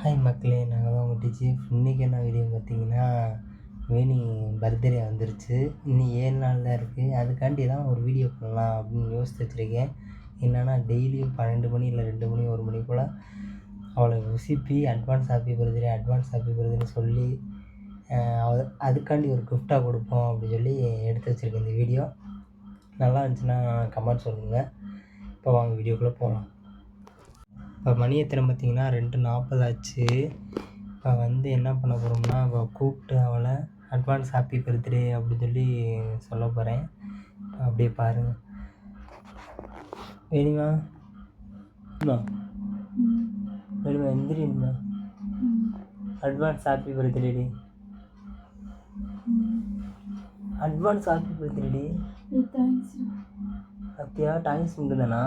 Hi மக்களே நாங்கள் தான் உங்கள் இன்றைக்கி என்ன வீடியோ பார்த்தீங்கன்னா வேணி பர்த்டே வந்துருச்சு. இன்னும் ஏழு நாள் தான் இருக்குது அதுக்காண்டி தான் ஒரு வீடியோ பண்ணலாம் அப்படின்னு யோசித்து வச்சுருக்கேன். என்னென்னா டெய்லியும் பன்னெண்டு மணி இல்லை ரெண்டு மணி ஒரு மணி போல் அவளை உசிப்பி advance happy birthday advance happy பர்த்டேன்னு சொல்லி அதுக்காண்டி ஒரு கிஃப்டாக கொடுப்போம் அப்படின்னு சொல்லி எடுத்து வச்சுருக்கேன் இந்த வீடியோ நல்லா இருந்துச்சுன்னா கமெண்ட் சொல்லுங்கள் இப்போ வாங்க வீடியோக்குள்ளே போகலாம் இப்போ மணி எத்தனை பார்த்தீங்கன்னா ரெண்டு நாற்பது ஆச்சு. இப்போ வந்து என்ன பண்ண போகிறோம்னா இப்போ கூப்பிட்டு அவளை அட்வான்ஸ் ஹாப்பி பர்த்டே அப்படின்னு சொல்லி சொல்ல போகிறேன் அப்படியே பாருங்கள் வேணுமா? வேணுமா? எந்திரிமா அட்வான்ஸ் ஹாப்பி பர்த்டே டி. அட்வான்ஸ் ஹாப்பி பர்த்டே டி. சத்தியா டைம்ஸ் உண்டுதானா?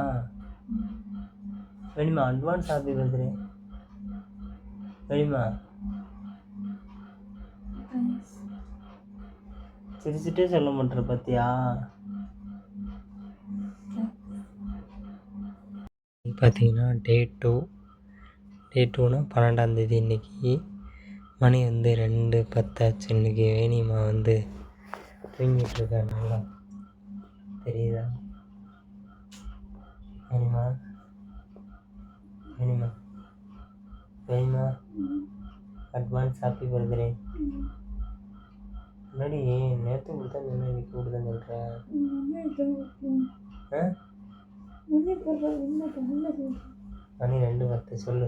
வேணுமா அட்வான்ஸ் ஹாப்பி பர்த்டே வேணுமா சிரிச்சுட்டே சொல்ல மாட்டேற பார்த்தியா பார்த்தீங்கன்னா டே டூ டே டூனா பன்னெண்டாந்தேதி இன்றைக்கி மணி வந்து ரெண்டு பத்தாச்சு. இன்றைக்கி வேணிமா வந்து தூங்கிட்டு இருக்கா நல்லா தெரியுதா? வேணிமா? வேணுமா வேணுமா அட்வான்ஸ் ஹாப்பி பர்த்டே முன்னாடி நேற்று கொடுத்தா என்ன இன்னைக்கு கொடுத்தா சொல்கிறேன் மணி ரெண்டு பத்து சொல்லு.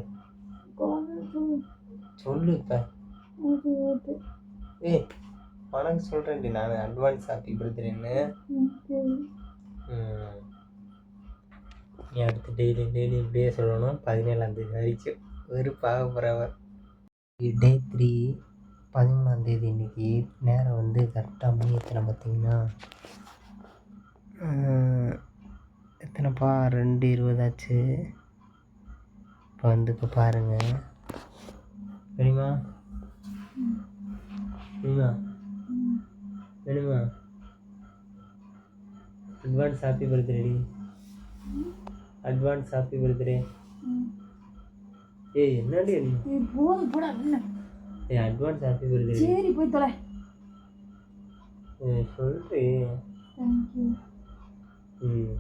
சொல்லு இப்போ. ஏய் உனக்கு சொல்கிறேன்டி நான் அட்வான்ஸ் ஹாப்பி பர்த்டேன்னு ம். நீ அடுத்து டெய்லி டெய்லி இப்படியே சொல்லணும். பதினேழாந்தேதி வரைக்கும் வெறுப்பாக போகிறவர் டே த்ரீ பதிமூணாந்தேதி இன்றைக்கி நேரம் வந்து கரெக்டாக மணி எத்தனை பார்த்தீங்கன்னா? எத்தனைப்பா? ரெண்டு இருபதாச்சு. இப்போ வந்து இப்போ பாருங்கள் வேணுமா? வேணுமா? வேணுமா? Advance happy birthday advance happy birthday ஏய் என்னடி என்ன போதும் போடா என்ன? ஏய் அட்வான்ஸ் ஹாப்பி பர்த்டே சரி போய் தொலை. ஏய் தேங்க்யூ ம்.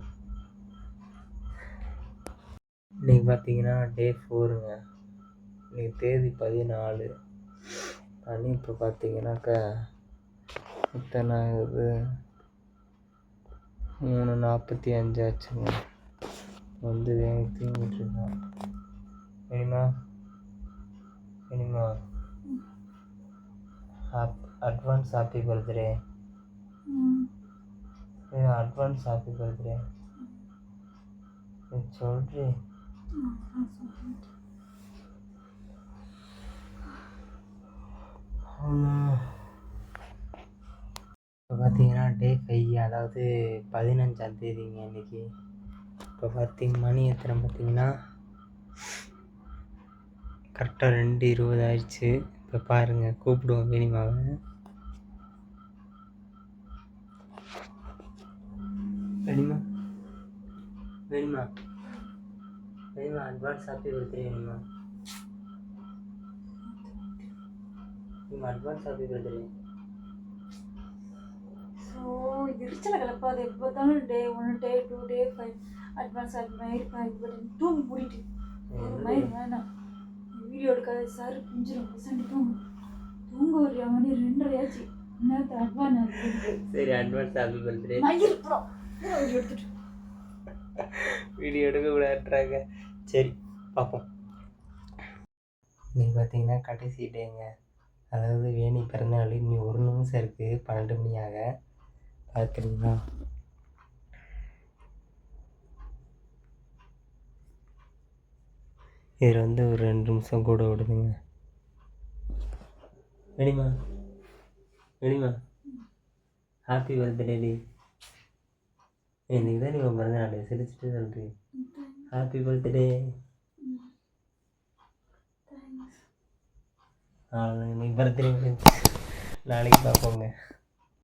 இன்னைக்கு பார்த்தீங்கன்னா டே ஃபோருங்க இன்னைக்கு தேதி பதினாலு. மணி இப்போ பார்த்தீங்கன்னாக்கா எத்தனை ஆகுது மூணு நாற்பத்தி அஞ்சு ஆச்சுங்க. வந்து வேக தூங்கிட்டு இருக்கான் வேணுமா வேணுமா advance happy birthday advance happy birthday சொல்றி. இப்போ பார்த்தீங்கன்னா டே ஃபைவ் அதாவது பதினஞ்சாம் தேதிங்க இன்னைக்கு. இப்போ பார்த்திங்க மணி எத்தனை பார்த்தீங்கன்னா? கரெக்டாக ரெண்டு இருபது ஆயிடுச்சு. இப்போ பாருங்கள் கூப்பிடுவோம் வேணிமாவை. வேணுமா? வேணுமா? வேணுமா? அட்வான்ஸ் ஹாப்பி பர்த்டே வேணுமா? வேணுமா? அட்வான்ஸ் ஹாப்பி பர்த்டே ஸோ எரிச்சலை கலப்பாது எப்போ பார்த்தாலும் day one day two day five advance ஆகி மயிர் ஃபைவ் பட் தூங்கி மூடிட்டு ஒரு வேணாம். வீடியோ எடுக்காத சார் பிஞ்சிரும் பசங்க தூங்கு. தூங்க ஒரு மணி ரெண்டரை ஆச்சு நேரத்தை அட்வான்ஸ் சரி அட்வான்ஸ் ஹாப்பி பர்த்டே படம் வீடியோ எடுத்துட்டு. வீடியோ எடுக்க கூடாதுன்றாங்க. சரி பார்ப்போம் நீங்கள் பார்த்தீங்கன்னா கடைசி டேங்க அதாவது வேணி பிறந்தநாள் இன்னி ஒரு நிமிஷம் இருக்குது பன்னெண்டு மணியாக. பார்க்குறீங்களா இதில் வந்து ஒரு ரெண்டு நிமிஷம் கூட விடுதுங்க வேணிமா வேணிமா ஹாப்பி பர்த்டே டி. இன்னைக்கு தான் நீங்கள் பிறந்த நாள் சிரிச்சுட்டு சொல்கிறீங்க ஹாப்பி பர்த்டே தேங்க்ஸ் இன்னைக்கு பர்த்டே நாளைக்கு பார்ப்போங்க